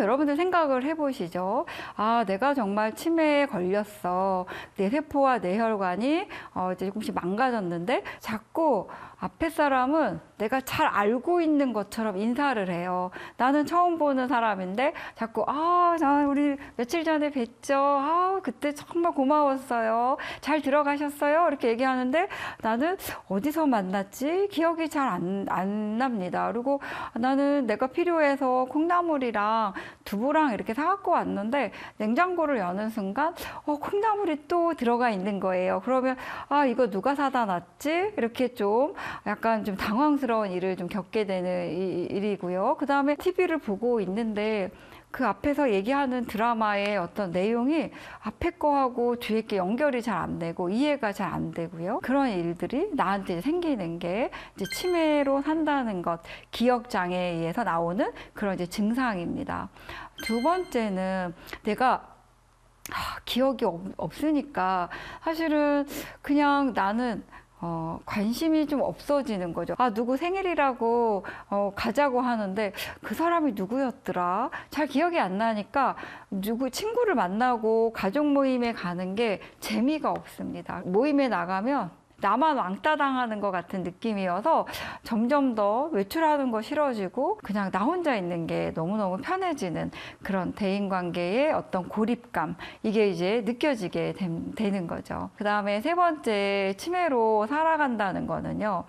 여러분들 생각을 해보시죠. 아, 내가 정말 치매에 걸렸어. 내 세포와 뇌혈관이 어, 이제 조금씩 망가졌는데 자꾸 앞에 사람은 내가 잘 알고 있는 것처럼 인사를 해요. 나는 처음 보는 사람인데 자꾸 아, 자, 우리 며칠 전에 뵀죠. 아, 그때 정말 고마웠어요. 잘 들어가셨어요. 이렇게 얘기하는데 나는 어디서 만났지? 기억이 잘 안 안 납니다. 그리고 나는 내가 필요해서 콩나물이랑 두부랑 이렇게 사 갖고 왔는데 냉장고를 여는 순간 어, 콩나물이 또 들어가 있는 거예요. 그러면 아, 이거 누가 사다 놨지? 이렇게 좀 약간 좀 당황스러운 일을 좀 겪게 되는 일이고요. 그 다음에 TV를 보고 있는데 그 앞에서 얘기하는 드라마의 어떤 내용이 앞에 거하고 뒤에 게 연결이 잘 안 되고 이해가 잘 안 되고요. 그런 일들이 나한테 생기는 게 이제 치매로 산다는 것, 기억 장애에 의해서 나오는 그런 이제 증상입니다. 두 번째는 내가 아, 기억이 없, 없으니까 사실은 그냥 나는 어, 관심이 좀 없어지는 거죠. 아, 누구 생일이라고 어, 가자고 하는데 그 사람이 누구였더라? 잘 기억이 안 나니까 누구 친구를 만나고 가족 모임에 가는 게 재미가 없습니다. 모임에 나가면 나만 왕따 당하는 것 같은 느낌이어서 점점 더 외출하는 거 싫어지고 그냥 나 혼자 있는 게 너무너무 편해지는 그런 대인 관계의 어떤 고립감 이게 이제 느껴지게 됨- 되는 거죠. 그 다음에 세 번째 치매로 살아간다는 거는요.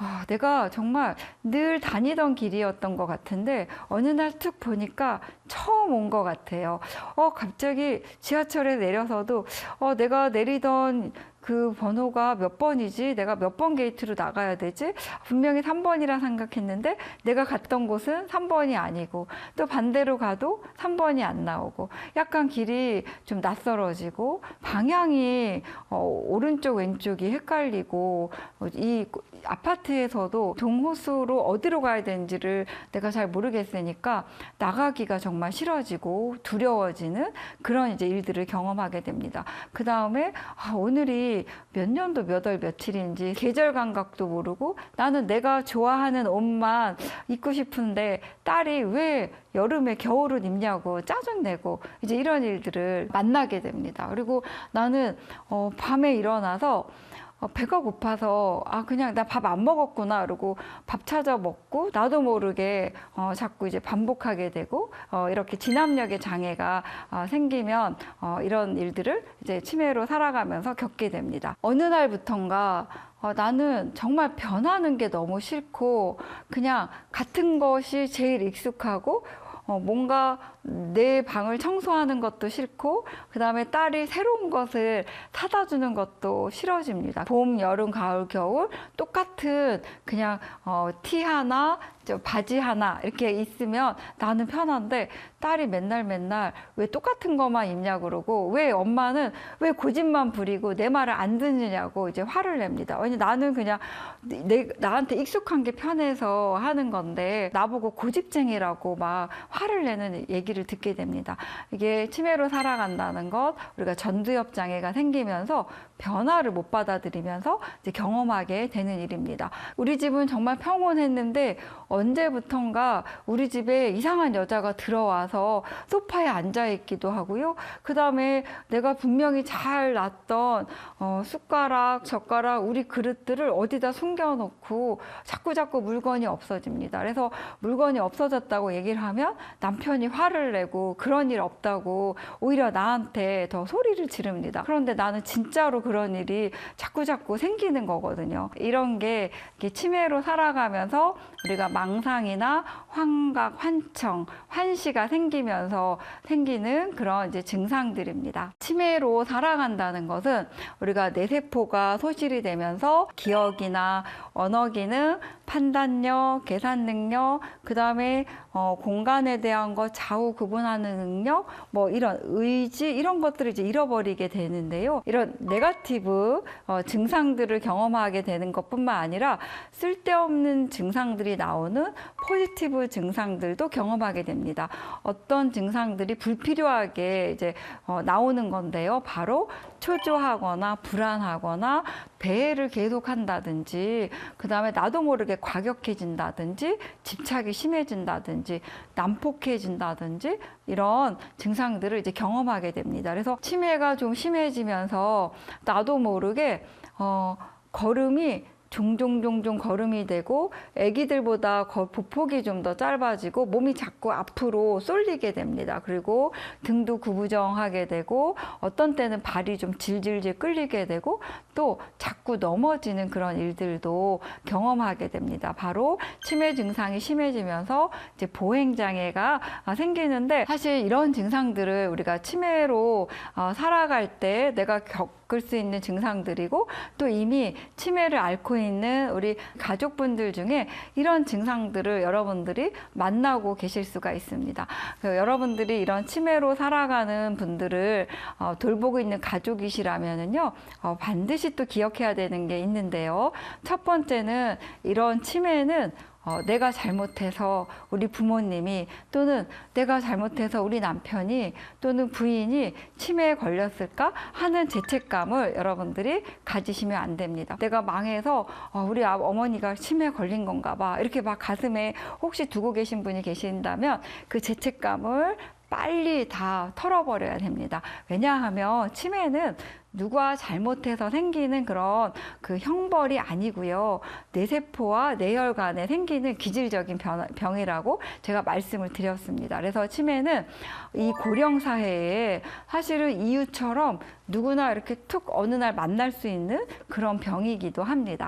아, 내가 정말 늘 다니던 길이었던 것 같은데 어느 날 툭 보니까 처음 온 것 같아요. 어, 갑자기 지하철에 내려서도 어, 내가 내리던 그 번호가 몇 번이지? 내가 몇 번 게이트로 나가야 되지? 분명히 3번이라 생각했는데 내가 갔던 곳은 3번이 아니고 또 반대로 가도 3번이 안 나오고 약간 길이 좀 낯설어지고 방향이 어, 오른쪽 왼쪽이 헷갈리고 어, 이 아파트에서도 동호수로 어디로 가야 되는지를 내가 잘 모르겠으니까 나가기가 정말 싫어지고 두려워지는 그런 이제 일들을 경험하게 됩니다. 그 다음에 아, 오늘이 몇 년도 몇 월 며칠인지 계절 감각도 모르고 나는 내가 좋아하는 옷만 입고 싶은데 딸이 왜 여름에 겨울을 입냐고 짜증내고 이제 이런 일들을 만나게 됩니다. 그리고 나는 어, 밤에 일어나서 어, 배가 고파서 아 그냥 나 밥 안 먹었구나 그러고 밥 찾아 먹고 나도 모르게 어, 자꾸 이제 반복하게 되고 어, 이렇게 진압력의 장애가 어, 생기면 어, 이런 일들을 이제 치매로 살아가면서 겪게 됩니다. 어느 날부턴가 어, 나는 정말 변하는 게 너무 싫고 그냥 같은 것이 제일 익숙하고 어, 뭔가 내 방을 청소하는 것도 싫고 그 다음에 딸이 새로운 것을 사다 주는 것도 싫어집니다. 봄, 여름, 가을, 겨울 똑같은 그냥 어, 티 하나, 저 바지 하나 이렇게 있으면 나는 편한데 딸이 맨날 맨날 왜 똑같은 것만 입냐 그러고 왜 엄마는 왜 고집만 부리고 내 말을 안 듣느냐고 이제 화를 냅니다. 왜냐 나는 그냥 내, 나한테 익숙한 게 편해서 하는 건데 나보고 고집쟁이라고 막 화를 내는 얘기를 듣게 됩니다. 이게 치매로 살아간다는 것 우리가 전두엽 장애가 생기면서 변화를 못 받아들이면서 이제 경험하게 되는 일입니다. 우리 집은 정말 평온했는데 언제부턴가 우리 집에 이상한 여자가 들어와서 소파에 앉아 있기도 하고요. 그 다음에 내가 분명히 잘 놨던 어, 숟가락, 젓가락, 우리 그릇들을 어디다 숨겨놓고 자꾸 자꾸 물건이 없어집니다. 그래서 물건이 없어졌다고 얘기를 하면 남편이 화를 내고 그런 일 없다고 오히려 나한테 더 소리를 지릅니다. 그런데 나는 진짜로 그런 일이 자꾸 자꾸 생기는 거거든요. 이런 게 치매로 살아가면서 우리가 망 상이나 환각, 환청, 환시가 생기면서 생기는 그런 이제 증상들입니다. 치매로 살아간다는 것은 우리가 뇌세포가 소실이 되면서 기억이나 언어 기능, 판단력, 계산 능력, 그 다음에 어, 공간에 대한 것 좌우 구분하는 능력, 뭐 이런 의지 이런 것들을 이제 잃어버리게 되는데요. 이런 네가티브 어, 증상들을 경험하게 되는 것뿐만 아니라 쓸데없는 증상들이 나오는 포지티브 증상들도 경험하게 됩니다. 어떤 증상들이 불필요하게 이제 어, 나오는 건데요. 바로 초조하거나 불안하거나 배회를 계속한다든지 그 다음에 나도 모르게 과격해진다든지 집착이 심해진다든지 난다든지 난폭해진다든지 이런 증상들을 이제 경험하게 됩니다. 그래서 치매가 좀 심해지면서 나도 모르게 어, 걸음이 종종 종종 걸음이 되고 아기들보다 거- 보폭이 좀 더 짧아지고 몸이 자꾸 앞으로 쏠리게 됩니다. 그리고 등도 구부정하게 되고 어떤 때는 발이 좀 질질질 끌리게 되고 또 자꾸 넘어지는 그런 일들도 경험하게 됩니다. 바로 치매 증상이 심해지면서 이제 보행 장애가 아, 생기는데 사실 이런 증상들을 우리가 치매로 어, 살아갈 때 내가 겪 을 수 있는 증상들이고 또 이미 치매를 앓고 있는 우리 가족분들 중에 이런 증상들을 여러분들이 만나고 계실 수가 있습니다. 그 여러분들이 이런 치매로 살아가는 분들을 어, 돌보고 있는 가족이시라면은요, 어, 반드시 또 기억해야 되는 게 있는데요. 첫 번째는 이런 치매는 어, 내가 잘못해서 우리 부모님이 또는 내가 잘못해서 우리 남편이 또는 부인이 치매에 걸렸을까 하는 죄책감을 여러분들이 가지시면 안 됩니다. 내가 망해서 어, 우리 아- 어머니가 치매에 걸린 건가 봐 이렇게 막 가슴에 혹시 두고 계신 분이 계신다면 그 죄책감을 빨리 다 털어버려야 됩니다. 왜냐하면 치매는 누가 잘못해서 생기는 그런 그 형벌이 아니고요. 뇌세포와 뇌혈관에 생기는 기질적인 변- 병이라고 제가 말씀을 드렸습니다. 그래서 치매는 이 고령 사회에 사실은 이유처럼 누구나 이렇게 툭 어느 날 만날 수 있는 그런 병이기도 합니다.